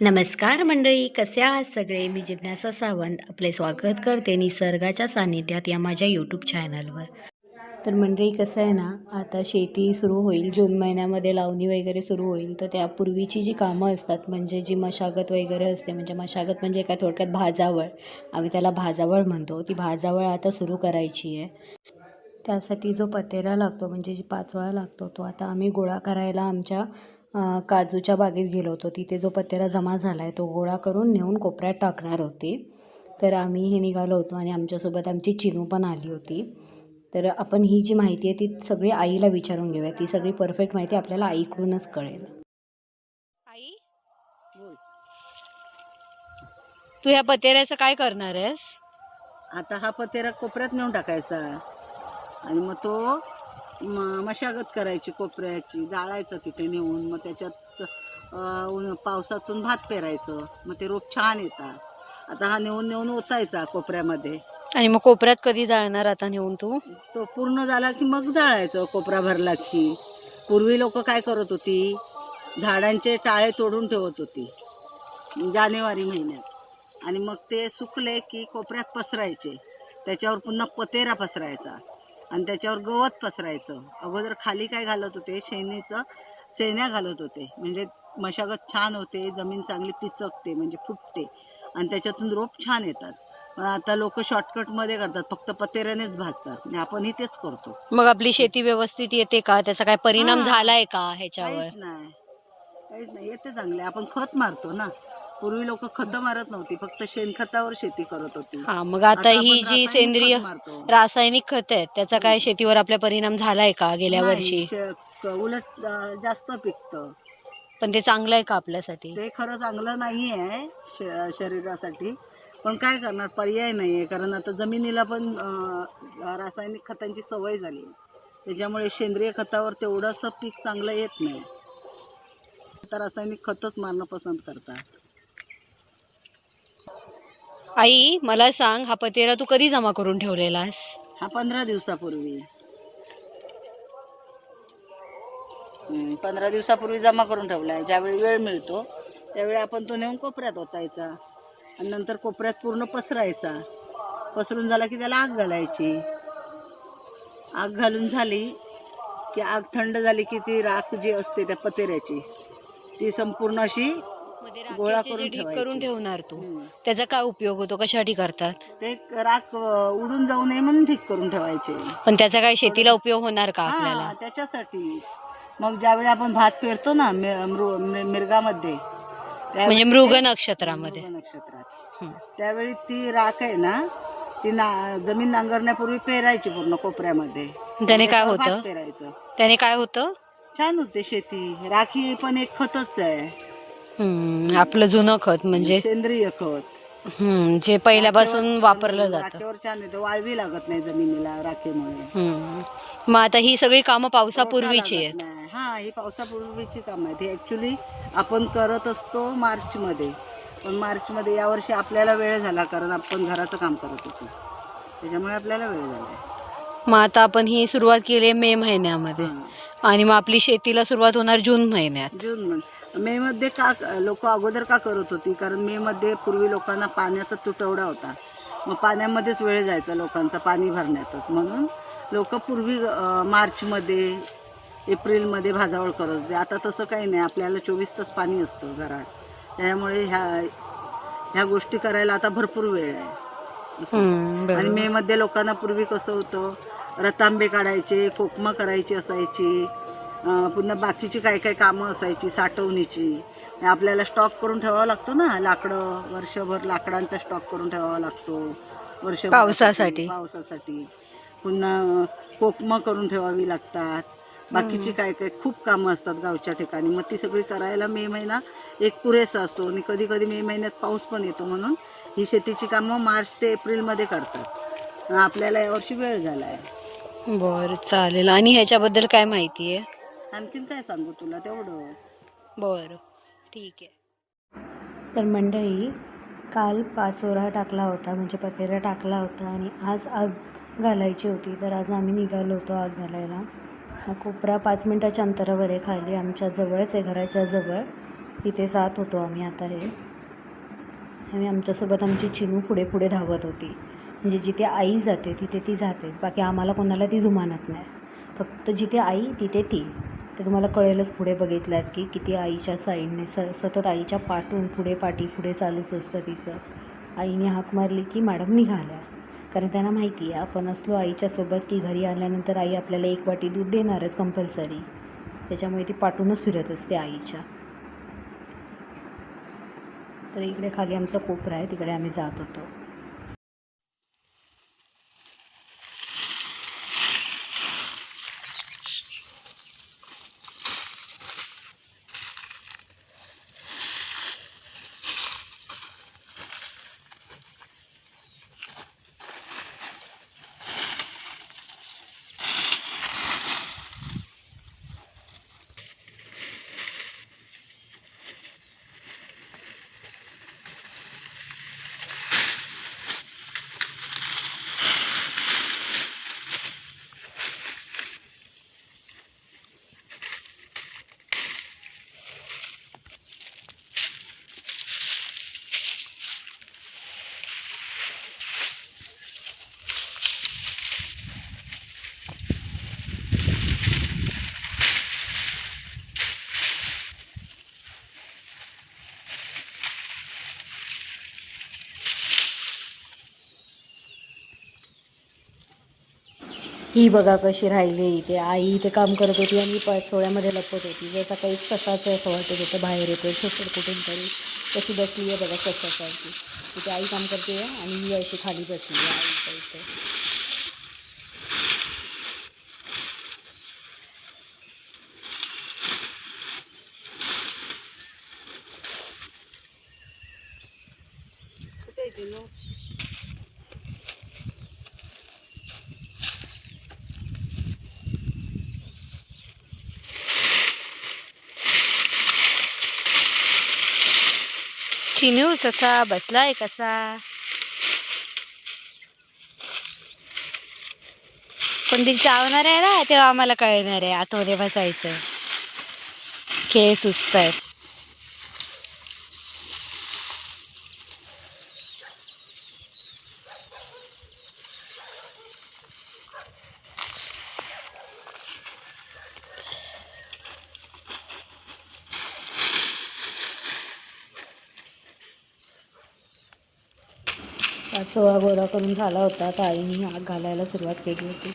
नमस्कार मंडळी कसे आहात सगळे? मी जिज्ञासा सावंत आपले स्वागत करते निसर्गाच्या सानिध्यात या माझ्या यूट्यूब चॅनलवर तर मंडळी कसं आहे ना आता शेती सुरू होईल जून महिन्यामध्ये लावणी वगैरे सुरू होईल तर त्यापूर्वीची जी कामं असतात म्हणजे जी मशागत वगैरे असते म्हणजे मशागत म्हणजे काय? थोडक्यात भाजावळ. आम्ही त्याला भाजावळ म्हणतो. ती भाजावळ आता सुरू करायची आहे. त्यासाठी जो पतेरा लागतो म्हणजे जी पाचोळा लागतो तो आता आम्ही गोळा करायला आमच्या काजूच्या बागेत गेलो होतो. तिथे जो पतेरा जमा झाला आहे तो गोळा करून नेऊन कोपऱ्यात टाकणार होते. तर आम्ही हे निघालो होतो आणि आमच्यासोबत आमची चिनू पण आली होती. तर आपण ही जी माहिती आहे ती सगळी आईला विचारून घेऊया. ती सगळी परफेक्ट माहिती आपल्याला आईकडूनच कळेल. आई? तू ह्या पतेऱ्याचं काय करणार आहेस? आता हा पतेरा कोपऱ्यात नेऊन टाकायचा आणि मग तो म- मशागत करायची कोपऱ्याची जाळायचं तिथे नेऊन. मग त्याच्यात पावसातून भात पेरायचं. मग ते रोप छान येतात. आता हा नेऊन नेऊन ओतायचा कोपऱ्यामध्ये. आणि मग कोपऱ्यात कधी जाणार आता नेऊन तू? तो पूर्ण झाला की मग जाळायचं कोपरा भरला की पूर्वी लोक काय करत होती? झाडांचे टाळे तोडून ठेवत होती. जानेवारी महिन्यात. आणि मग ते सुकले की कोपऱ्यात पसरायचे. त्याच्यावर पुन्हा पतेरा पसरायचा. आणि त्याच्यावर गवत पसरायचं. अगोदर खाली काय घालत होते? शेणीचं शेण्या घालत होते. म्हणजे मशागत छान होते जमीन चांगली पिचकते म्हणजे फुटते. आणि त्याच्यातून रोप छान येतात. पण आता लोक शॉर्टकटमध्ये करतात फक्त पतेऱ्यानेच भाजतात. आणि आपणही तेच करतो. मग आपली शेती व्यवस्थित येते का? त्याचा काय परिणाम. झालाय का ह्याच्यावर? काहीच नाही. काहीच नाही. येते चांगले. आपण खत मारतो ना. पूर्वी लोक खत मारत नव्हती फक्त शेणखतावर शेती करत होती. हा मग आता ही आपण जी रासायनिक सेंद्रिय खत मारतो. रासायनिक खत आहेत त्याचा काय शेतीवर आपल्या परिणाम झालाय का गेल्या नाही, वर्षी? शे- क- उलट अं, जास्त पिकतं. पण ते चांगलं आहे का आपल्यासाठी? ते खरं चांगलं नाही आहे श- शरीरासाठी. पण काय करणार पर्याय नाही आहे कारण आता जमिनीला पण अं, रासायनिक खतांची सवय झाली. त्याच्यामुळे सेंद्रिय खतावर तेवढंसं पीक चांगलं येत नाही. आता रासायनिक खतच मारणं पसंत करतात. आई मला सांग हा पतेरा तू कधी जमा करून ठेवलेलास? हा पंधरा दिवसापूर्वी. हम्म, पंधरा दिवसापूर्वी जमा करून ठेवला आहे ज्यावेळी वेळ मिळतो त्यावेळी आपण तो नेऊन कोपऱ्यात ओतायचा. आणि नंतर कोपऱ्यात पूर्ण पसरायचा. पसरून झाला की त्याला आग घालायची. आग घालून झाली की आग थंड झाली की ती राख जी असते त्या पतेऱ्याची ती संपूर्ण अशी गोळा करून जे ढीग ठेवायचे. करून ठेवणार तू हम्म, त्याचा काय उपयोग होतो? कशासाठी करतात? ते राख अं, उडून जाऊ नये म्हणून ठीक करून ठेवायचे. पण त्याचा काय शेतीला उपयोग होणार का आपल्याला? हा त्याच्यासाठी. मग ज्यावेळी आपण भात पेरतो ना मि- मृ- मि- मिरगामध्ये त्यावेळी म्हणजे मृग नक्षत्रामध्ये. मृग नक्षत्रात. त्यावेळी ती राख आहे ना ती ना जमीन नांगरण्यापूर्वी पेरायची पूर्ण कोपऱ्यामध्ये. त्याने काय त्याच्यावर भात होतं पेरायचं. त्याने काय होतं? छान होते शेती. राखी पण एक खतच आहे. हम्म, आपलं जुनं खत म्हणजे सेंद्रिय खत. हम्म, जे पहिल्यापासून वापरलं जातं. राखेवर छान येते. वाळवी लागत नाही जमिनीला राखेमुळे. हम्म. मग आता ही सगळी कामं पावसापूर्वीची आहेत. नाही. हा ही पावसापूर्वीची कामं आहेत. ही ॲक्च्युली आपण करत असतो मार्चमध्ये. पण मार्चमध्ये यावर्षी आपल्याला वेळ झाला कारण आपण घराचं काम करत होतो. त्याच्यामुळे आपल्याला वेळ झाला. मग आता आपण ही सुरुवात केली आहे मे महिन्यामध्ये. आणि मग आपली शेतीला सुरुवात होणार जून महिन्यात. जून मध्ये मे मध्ये का लोक अगोदर का करत होती? कारण मे मध्ये पूर्वी लोकांना पाण्याचा तुटवडा होता. मग पाण्यामध्येच वेळ जायचा लोकांचा पाणी भरण्यातच. म्हणून लोक पूर्वी मार्चमध्ये एप्रिलमध्ये भाजावळ करत होते. आता तसं काही नाही. आपल्याला चोवीस तास पाणी असतं घरात. त्यामुळे ह्या ह्या गोष्टी करायला आता भरपूर वेळ आहे. आणि बरोबर. मे मध्ये लोकांना पूर्वी कसं होतं? रतांबे काढायचे कोकमं करायची असायची. पुन्हा बाकीची काय काय कामं असायची साठवणीची आपल्याला स्टॉक करून ठेवावा लागतो ना? लाकडं वर्षभर लाकडांचा स्टॉक करून ठेवावा लागतो. वर्षभर पावसासाठी. पावसासाठी. पुन्हा कोकमं करून ठेवावी लागतात. बाकीची काय काय खूप कामं असतात गावच्या ठिकाणी. मग ती सगळी करायला मे महिना एक पुरेसा असतो आणि कधी कधी मे महिन्यात पाऊस पण येतो म्हणून ही शेतीची कामं मार्च ते एप्रिलमध्ये करतात. आपल्याला यावर्षी वेळ झाला आहे बरं चालेल. आणि ह्याच्याबद्दल काय माहिती आहे? आणखीन काय सांगू तुला? तेवढं. बरं. ठीक आहे. तर मंडळी काल पाचोरा टाकला होता म्हणजे पतेरा टाकला होता आणि आज आग घालायची होती. तर आज आम्ही निघालो होतो आग घालायला. हा कोपरा पाच मिनटाच्या अंतरावर आहे खाली. आमच्या जवळच आहे घराच्या जवळ. तिथे जात होतो आम्ही आता हे. आणि आमच्यासोबत आमची चिनू पुढे पुढे धावत होती. म्हणजे जिथे आई जाते तिथे ती जातेच. बाकी आम्हाला कोणाला ती जुमानत नाही. फक्त जिथे आई तिथे ती. तर तुम्हाला कळेलच पुढे बघितल्यात की किती आईच्या साईडने स सतत आईच्या पाठून पुढे पाठी पुढे चालूच असतं तिचं. आईने हाक मारली की मॅडम निघाल्या. कारण त्यांना माहिती आहे आपण असलो आईच्यासोबत की घरी आल्यानंतर आई आपल्याला एक वाटी दूध देणारच कंपल्सरी त्याच्यामुळे ती पाठूनच फिरत असते आईच्या. तर इकडे खाली आमचा कोपरा आहे तिकडे आम्ही जात होतो. ही बघा कशी राहिली इथे. आई इथे काम करत होती आणि पाचोळ्यामध्ये लपत होती. जसा काही ससाचं असं वाटत होतं बाहेर येतो ससर कुठून तरी कशी बसली आहे बघा ससासारखी तिथे आई काम करते आणि ही अशी खाली बसली आहे आईच्या इथे. कुठे आहे चिनू? चिनू ससा बसलाय कसा पण ती चावणार आहे ना तेव्हा आम्हाला कळणार आहे आतमध्ये बसायचं खेळ सुस्त आहेत चोळा गोळा करून झाला होता तर आईने आग घालायला सुरुवात केली होती.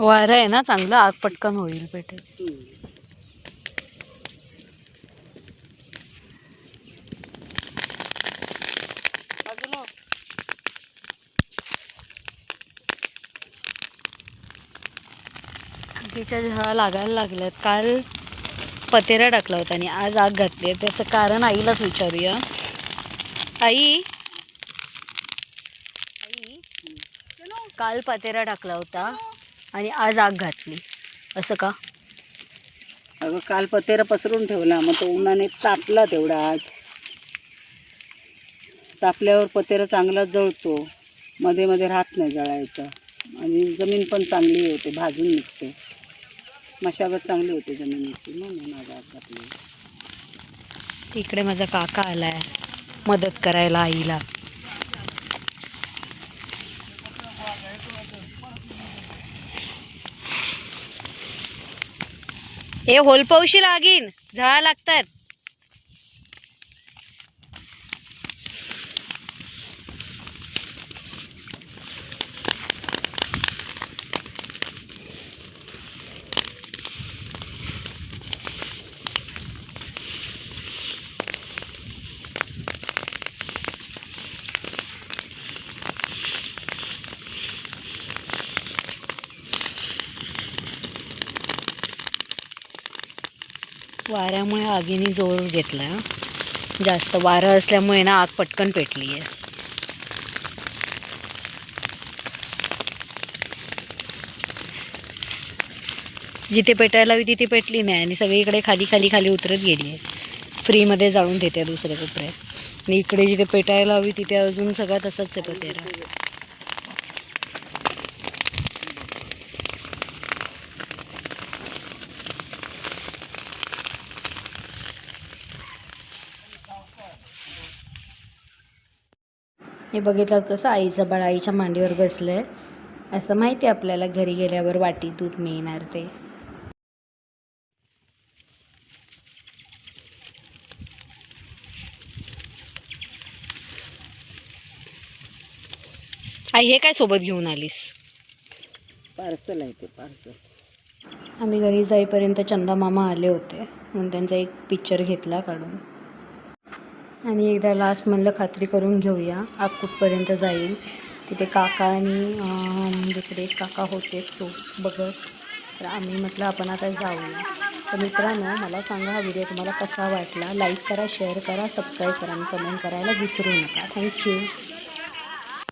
वारं आहे ना चांगलं आग पटकन होईल पेटेल. तिच्या झळा लागायला लागल्यात. काल पतेरा टाकला होता आणि आज आग घातली आहे. त्याचं कारण आईलाच विचारूया. आई आई. काल पतेरा टाकला होता आणि आज आग घातली. असं का? अगं काल पतेरा पसरून ठेवला. मग तो उन्हाने तापला तेवढा आज. तापल्यावर पतेरा चांगला जळतो. मध्ये मध्ये राहत नाही जळायचं. आणि जमीन पण चांगली होते. भाजून निघते. मशागत चांगली होते जमिनीची म्हणून आज आग घातली. माझा काका आलाय. मदत करायला आईला. हे होलपौशी लागीन. झळा लागतात. वाऱ्यामुळे आगीने जोर घेतला. जास्त वारं असल्यामुळे ना आग पटकन पेटली आहे जिथे पेटायला हवी तिथे पेटली नाही आणि सगळीकडे खाली खाली खाली उतरत गेली आहे फ्रीमध्ये जाळून देते दुसऱ्या कपड्यात आणि इकडे जिथे पेटायला हवी तिथे अजून सगळं तसंच आहे पतेरा हे बघितलं कसं आईचं बाळ आईच्या मांडीवर बसलंय? असं माहिती आहे आपल्याला घरी गेल्यावर वाटी दूध मिळणार ते. आई हे काय सोबत घेऊन आलीस? पार्सल आहे ते पार्सल. आम्ही घरी जाईपर्यंत चंदा मामा आले होते. म्हणून त्यांचा एक पिक्चर घेतला काढून. आणि एकदा लास्ट म्हणलं खात्री करून घेऊया आप कुठपर्यंत जाईल. तिथे काका आणि दुसरे काका होते तो बघत. तर आम्ही म्हटलं आपण आता जाऊया. तर मित्रांनो मला सांगा हा व्हिडिओ तुम्हाला कसा वाटला? लाईक करा शेअर करा सबस्क्राईब करा आणि कमेंट करायला विसरू नका. थँक्यू